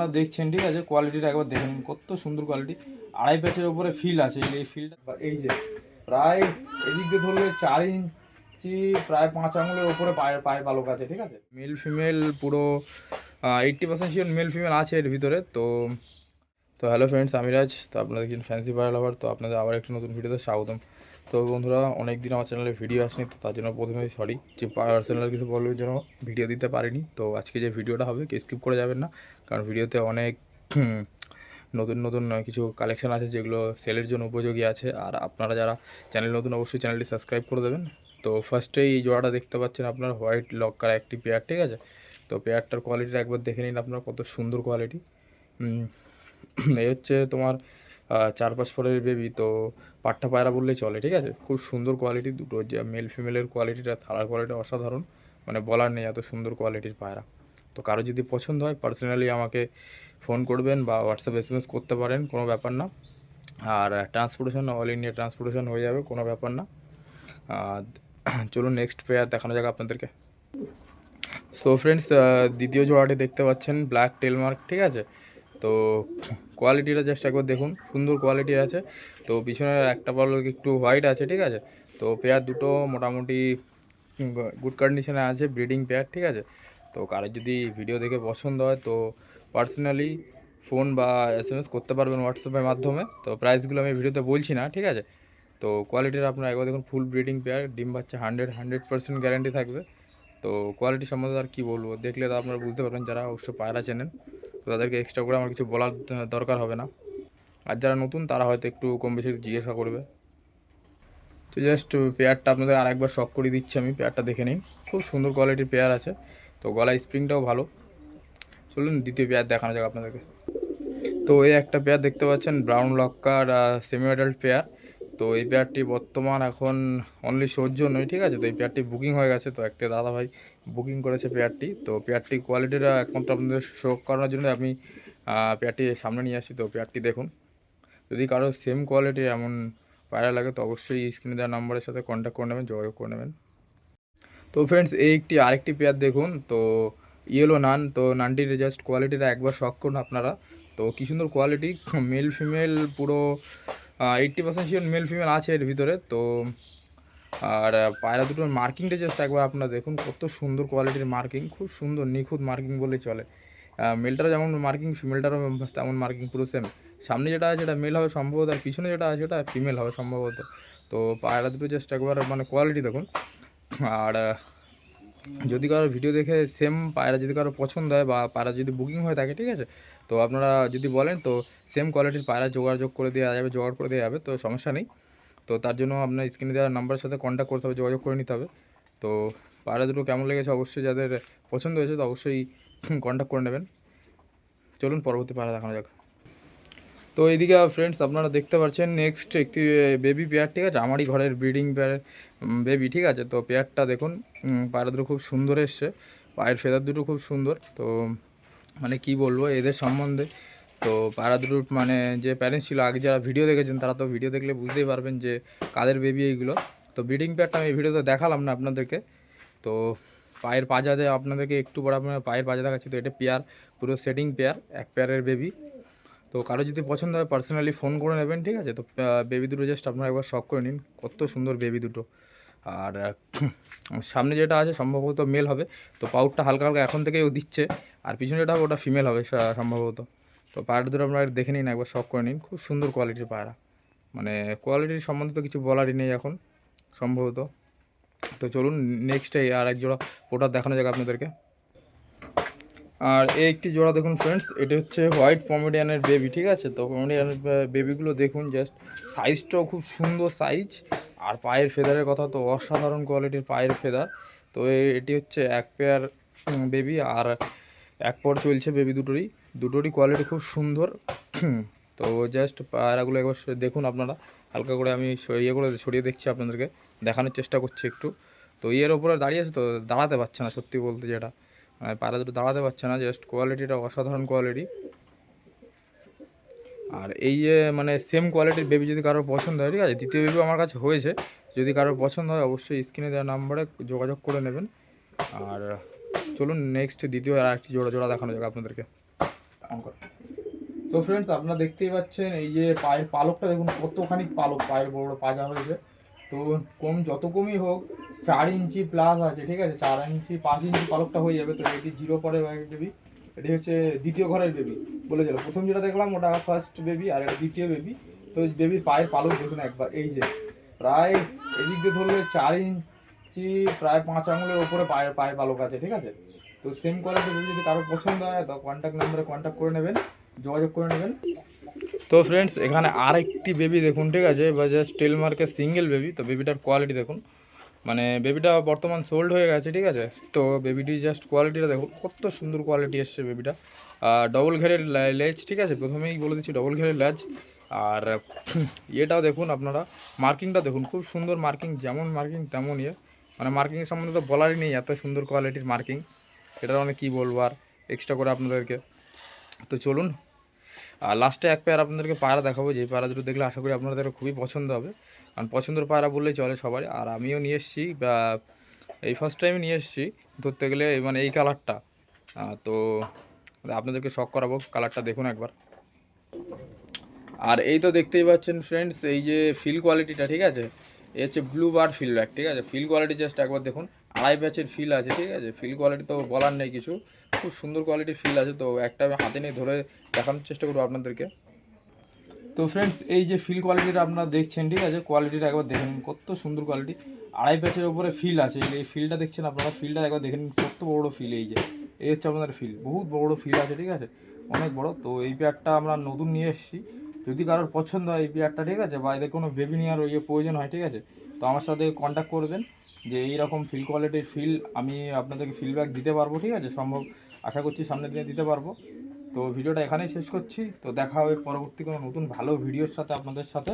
আপনারা দেখছেন, ঠিক আছে? কোয়ালিটিটা একবার দেখেন কত সুন্দর কোয়ালিটি আড়াই প্যাচের উপরে ফিল আছে, এই- ফিলটা এই যে, প্রায় এদিক দিয়ে ধরলে চার ইঞ্চি, প্রায় পাঁচ আঙুলের উপরে পায়ের পায়ের পালক আছে, ঠিক আছে? মেল ফিমেল পুরো eighty percent sure male female আছে এর ভিতরে, তো তো হ্যালো ফ্রেন্ডস আমি রাজ, তো আপনাদের ফ্যান্সি পায়রা লাভার তো আপনাদের আবার একটা নতুন ভিডিওতে স্বাগতম। তো বন্ধুরা অনেক দিন আমার চ্যানেলে ভিডিও আসেনি, তো তার জন্য প্রথমে সরি যে পার্সোনাল কিছু প্রবলেমের জন্য ভিডিও দিতে পারিনি। তো আজকে যে ভিডিওটা হবে, কেউ স্কিপ করে যাবেন না, কারণ ভিডিওতে অনেক নতুন নতুন কিছু কালেকশন আছে যেগুলো সেলের জন্য উপযোগী আছে। আর আপনারা যারা চ্যানেল নতুন, অবশ্যই চ্যানেলটি সাবস্ক্রাইব করে দেবেন। তো ফার্স্টে এই জোড়াটা দেখতে পাচ্ছেন আপনার হোয়াইট লক্কার একটি পেয়ার ঠিক আছে? তো পেয়ারটার কোয়ালিটিটা একবার দেখে নিন আপনার, কত সুন্দর কোয়ালিটি এই হচ্ছে তোমার চার পাঁচ ফোরের বেবি তো পাট্টা পায়রা বললেই চলে, ঠিক আছে? খুব সুন্দর কোয়ালিটি দুটো, যে মেল ফিমেলের কোয়ালিটিটা থালার কোয়ালিটি অসাধারণ। মানে বলার নেই এত সুন্দর কোয়ালিটির পায়রা। তো কারও যদি পছন্দ হয় পার্সোনালি আমাকে ফোন করবেন বা হোয়াটসঅ্যাপ এস এম এস করতে পারেন, কোনো ব্যাপার না। আর ট্রান্সপোর্টেশন অল ইন্ডিয়া ট্রান্সপোর্টেশন হয়ে যাবে, কোনো ব্যাপার না। চলুন নেক্সট পেয়ার দেখানো যাক আপনাদেরকে। সো ফ্রেন্ডস দ্বিতীয় জোড়াটি দেখতে পাচ্ছেন ব্ল্যাক টেলমার্ক ঠিক আছে? তো কোয়ালিটিটা জাস্ট একবার দেখুন, সুন্দর কোয়ালিটি আছে। তো পিছনের একটা বল একটু হোয়াইট আছে, ঠিক আছে? তো পেয়ার দুটো মোটামুটি গুড কন্ডিশনে আছে ব্রিডিং পেয়ার ঠিক আছে? তো কারোর যদি ভিডিও দেখে পছন্দ হয়, তো পার্সোনালি ফোন বা এস এম এস করতে পারবেন হোয়াটসঅ্যাপের মাধ্যমে। তো প্রাইসগুলো আমি ভিডিওতে বলছি না, ঠিক আছে? তো কোয়ালিটির আপনারা একবার দেখুন ফুল ব্রিডিং পেয়ার ডিম বাচ্চা হান্ড্রেড হান্ড্রেড পার্সেন্ট গ্যারান্টি থাকবে। তো কোয়ালিটি সম্বন্ধে আর কী বলব, দেখলে তো আপনারা বুঝতে পারবেন, যারা অবশ্য পায়রা চেনেন। তো তাদেরকে এক্সট্রা করে আমার কিছু বলার দরকার হবে না। আর যারা নতুন, তারা হয়তো একটু কম বেশি জিজ্ঞাসা করবে। তো জাস্ট পেয়ারটা আপনাদের আরেকবার শখ করে দিচ্ছি আমি, পেয়ারটা দেখে নিন। খুব সুন্দর কোয়ালিটির পেয়ার আছে। তো গলা স্প্রিংটাও ভালো। চলুন দ্বিতীয় পেয়ার দেখানো যাক আপনাদেরকে। তো এই একটা পেয়ার দেখতে পাচ্ছেন ব্রাউন লক্কার সেমি অ্যাডাল্ট পেয়ার। তো এই পেয়ারটি বর্তমান এখন অনলি শোর জন্যই ঠিক আছে? তো এই পেয়ারটি বুকিং হয়ে গেছে, তো একটা দাদা ভাই বুকিং করেছে পেয়ারটি। তো পেয়ারটি কোয়ালিটিটা একমাত্র আপনাদের শো করানোর জন্য আমি পেয়ারটি সামনে নিয়ে আসি তো পেয়ারটি দেখুন, যদি কারও সেম কোয়ালিটির এমন পায়রা লাগে, তো অবশ্যই স্ক্রিনে দেওয়া নাম্বারের সাথে কন্ট্যাক্ট করে নেবেন, যোগাযোগ করে নেবেন। তো ফ্রেন্ডস এই একটি, আরেকটি পেয়ার দেখুন, তো ইয়েলো নান তো নানটির জাস্ট কোয়ালিটিটা একবার শখ করুন আপনারা। তো কী সুন্দর কোয়ালিটি মেল ফিমেল পুরো eighty percent sure male female আছে এর ভিতরে, তো, আর পায়রা দুটোর মার্কিংটা জাস্ট একবার আপনারা দেখুন, কত সুন্দর কোয়ালিটির মার্কিং খুব সুন্দর, নিখুঁত মার্কিং বলেই চলে। মেলটারও যেমন মার্কিং ফিমেলটারও তেমন মার্কিং পুরো সেম সামনে যেটা আছে সেটা মেল হবে সম্ভবত, আর পিছনে যেটা আছে সেটা ফিমেল হবে সম্ভবত। তো, পায়রা দুটো জাস্ট একবার মানে কোয়ালিটি দেখুন। আর যদি কারও ভিডিও দেখে সেম পায়রা যদি কারও পছন্দ হয় বা পায়রা যদি বুকিং হয়ে থাকে, ঠিক আছে? তো আপনারা যদি বলেন, তো সেম কোয়ালিটির পায়রা যোগাযোগ করে দেওয়া যাবে, জোগাড় করে দেওয়া যাবে, তো সমস্যা নেই। তো তার জন্য আপনার স্ক্রিনে দেওয়ার নাম্বারের সাথে কন্ট্যাক্ট করতে হবে, যোগাযোগ করে নিতে হবে। তো পায়রা দুটো কেমন লেগেছে, অবশ্যই যাদের পছন্দ হয়েছে, তো অবশ্যই কন্ট্যাক্ট করে নেবেন। চলুন, পরবর্তী পায়রা দেখানো যাক। তো এইদিকে ফ্রেন্ডস আপনারা দেখতে পাচ্ছেন নেক্সট একটি বেবি পেয়ার ঠিক আছে? আমারই ঘরের ব্রিডিং পেয়ার বেবি ঠিক আছে? তো পেয়ারটা দেখুন পায়রা দুটো খুব সুন্দর এসছে। পায়ের ফেদার দুটো খুব সুন্দর। তো মানে কি বলব, এদের সম্বন্ধে। তো পায়রা দুটোর মানে যে প্যারেন্টস ছিল, আগে যারা ভিডিও দেখেছেন, তারা তো ভিডিও দেখলে বুঝতেই পারবেন যে কাদের বেবি এইগুলো। তো ব্রিডিং পেয়ারটা আমি ভিডিওতে দেখালাম না আপনাদেরকে। তো পায়ের পাজাতে আপনাদেরকে একটু বড় আপনার পায়ের পাজা দেখাচ্ছি। তো এটা পেয়ার পুরো সেটিং পেয়ার এক পেয়ারের বেবি তো কারও যদি পছন্দ হয় পার্সোনালি ফোন করে নেবেন, ঠিক আছে? তো বেবি দুটো জাস্ট আপনারা একবার শখ করে নিন। কত সুন্দর বেবি দুটো। আর সামনে যেটা আছে, সম্ভবত মেল হবে। তো পাউডটা হালকা হালকা এখন থেকেই ও দিচ্ছে। আর পিছনে যেটা হবে, ওটা ফিমেল হবে সম্ভবত। তো পায়রা দুটো আপনারা দেখে নিন, একবার শখ করে নিন। খুব সুন্দর কোয়ালিটির পায়রা মানে কোয়ালিটির সম্বন্ধে তো কিছু বলারই নেই এখন, সম্ভবত। তো চলুন নেক্সট আর এক জোড়া ওটা দেখানো যাক আপনাদেরকে। আর এই একটি জোড়া দেখুন ফ্রেন্ডস এটি হচ্ছে হোয়াইট পমেডিয়ানের বেবি ঠিক আছে? তো পমেডিয়ানের বেবিগুলো দেখুন জাস্ট সাইজটাও খুব সুন্দর সাইজ আর পায়ের ফেদারের কথা তো অসাধারণ কোয়ালিটির পায়ের ফেদার তো এটি হচ্ছে এক পেয়ার বেবি আর এক পর চলছে বেবি দুটোরই। দুটোরই কোয়ালিটি খুব সুন্দর। তো জাস্ট পায়রাগুলো একবার দেখুন আপনারা। হালকা করে আমি ইয়ে করে ছড়িয়ে দেখছি আপনাদেরকে। দেখানোর চেষ্টা করছি একটু। তো ইয়ের ওপরে দাঁড়িয়ে আছে তো, দাঁড়াতে পারছে না সত্যি বলতে যেটা। পায়রা দুটো দাঁড়াতে পারছে না জাস্ট কোয়ালিটিটা অসাধারণ কোয়ালিটি আর এই যে মানে সেম কোয়ালিটির বেবি যদি কারোর পছন্দ হয়, ঠিক আছে? দ্বিতীয় বেবি আমার কাছে হয়েছে। যদি কারোর পছন্দ হয়, অবশ্যই স্ক্রিনে দেওয়া নাম্বারে যোগাযোগ করে নেবেন। আর চলুন নেক্সট দ্বিতীয় আর একটি জোড়া জোড়া দেখানো যাক আপনাদেরকে। তো ফ্রেন্ডস আপনারা দেখতেই পাচ্ছেন, এই যে পায়ের পালকটা দেখুন, কতখানি পালক, পায়ের বড় বড় পাজা হয়েছে। তো কম, যত কমই হোক, চার ইঞ্চি প্লাস আছে, ঠিক আছে? চার ইঞ্চি, পাঁচ ইঞ্চি পালকটা হয়ে যাবে, তো এটি জিরো পরে বেবি এটি হচ্ছে দ্বিতীয় ঘরের বেবি বলে গেল। প্রথম যেটা দেখলাম, ওটা ফার্স্ট বেবি আর এটা দ্বিতীয় বেবি তো বেবির পায়ের পালক দেখুন একবার, এই যে। প্রায় এদিক দিয়ে ধরলে চার ইঞ্চি, প্রায় পাঁচ আঙুলের ওপরে পায়ের পায়ের পালক আছে, ঠিক আছে? তো সেম কোয়ালিটি যদি কারও পছন্দ হয়, তো কন্ট্যাক্ট নাম্বারে কন্ট্যাক্ট করে নেবেন, যোগাযোগ করে নেবেন। তো ফ্রেন্ডস এখানে আরেকটি বেবি দেখুন, ঠিক আছে? বা জাস্ট টেল মার্কের সিঙ্গেল বেবি তো বেবিটার কোয়ালিটি দেখুন। মানে বেবিটা বর্তমান সোল্ড হয়ে গেছে, ঠিক আছে? তো বেবিটি জাস্ট কোয়ালিটিটা দেখুন, কত সুন্দর কোয়ালিটি এসছে বেবিটা আর ডবল ঘেরের লেজ ঠিক আছে? প্রথমেই বলে দিচ্ছি ডবল ঘেরের লেজ আর ইয়েটাও দেখুন আপনারা মার্কিংটা দেখুন, খুব সুন্দর মার্কিং যেমন মার্কিং তেমন ইয়ে মানে মার্কিংয়ের সম্বন্ধে তো বলারই নেই, এত সুন্দর কোয়ালিটির মার্কিং সেটা মানে কী বলব আর এক্সট্রা করে আপনাদেরকে। তো চলুন আর লাস্টে এক পেয়ার আপনাদেরকে পায়রা দেখাবো যে পায়রা দুটো দেখলে আশা করি আপনাদের খুবই পছন্দ হবে। কারণ পছন্দের পায়রা বললেই চলে সবারই। আর আমিও নিয়ে এসেছি এই ফার্স্ট টাইম নিয়ে এসেছি, ধরতে গেলে মানে এই কালারটা তো আপনাদেরকে শখ করাবো কালারটা দেখুন একবার। আর এই তো দেখতেই পাচ্ছেন ফ্রেন্ডস এই যে ফিল কোয়ালিটিটা ঠিক আছে? এই হচ্ছে ব্লু বার ফিল ব্যাক ঠিক আছে? ফিল কোয়ালিটি জাস্ট একবার দেখুন। আড়াই প্যাচের ফিল আছে, ঠিক আছে? ফিল কোয়ালিটি তো বলার নেই কিছু। খুব সুন্দর কোয়ালিটির ফিল আছে তো, একটা আমি হাতে নিয়ে ধরে দেখানোর চেষ্টা করব আপনাদেরকে। তো ফ্রেন্ডস এই যে ফিল কোয়ালিটিটা আপনারা দেখছেন, ঠিক আছে? কোয়ালিটিটা একবার দেখেন কত সুন্দর কোয়ালিটি আড়াই প্যাচের উপরে ফিল আছে, এই- ফিলটা দেখছেন আপনারা ফিলটা একবার দেখেন কত বড় ফিল এই যে। এই হচ্ছে আপনাদের ফিল বহুত বড় ফিল আছে, ঠিক আছে? অনেক বড়। তো এই পেয়ারটা আমরা নতুন নিয়ে এসেছি। যদি কারোর পছন্দ হয় এই পেয়ারটা ঠিক আছে? বা এদের কোনো বেবি নেওয়ার ইয়ে প্রয়োজন হয়, ঠিক আছে? তো আমার সাথে কন্ট্যাক্ট করবেন যে এইরকম ফিল কোয়ালিটির ফিল আমি আপনাদেরকে ফিডব্যাক দিতে পারব, ঠিক আছে? সম্ভব, আশা করছি সামনের দিনে দিতে পারব। তো ভিডিওটা এখানেই শেষ করছি। তো দেখা হবে পরবর্তী কোনো নতুন ভালো ভিডিওর সাথে আপনাদের সাথে।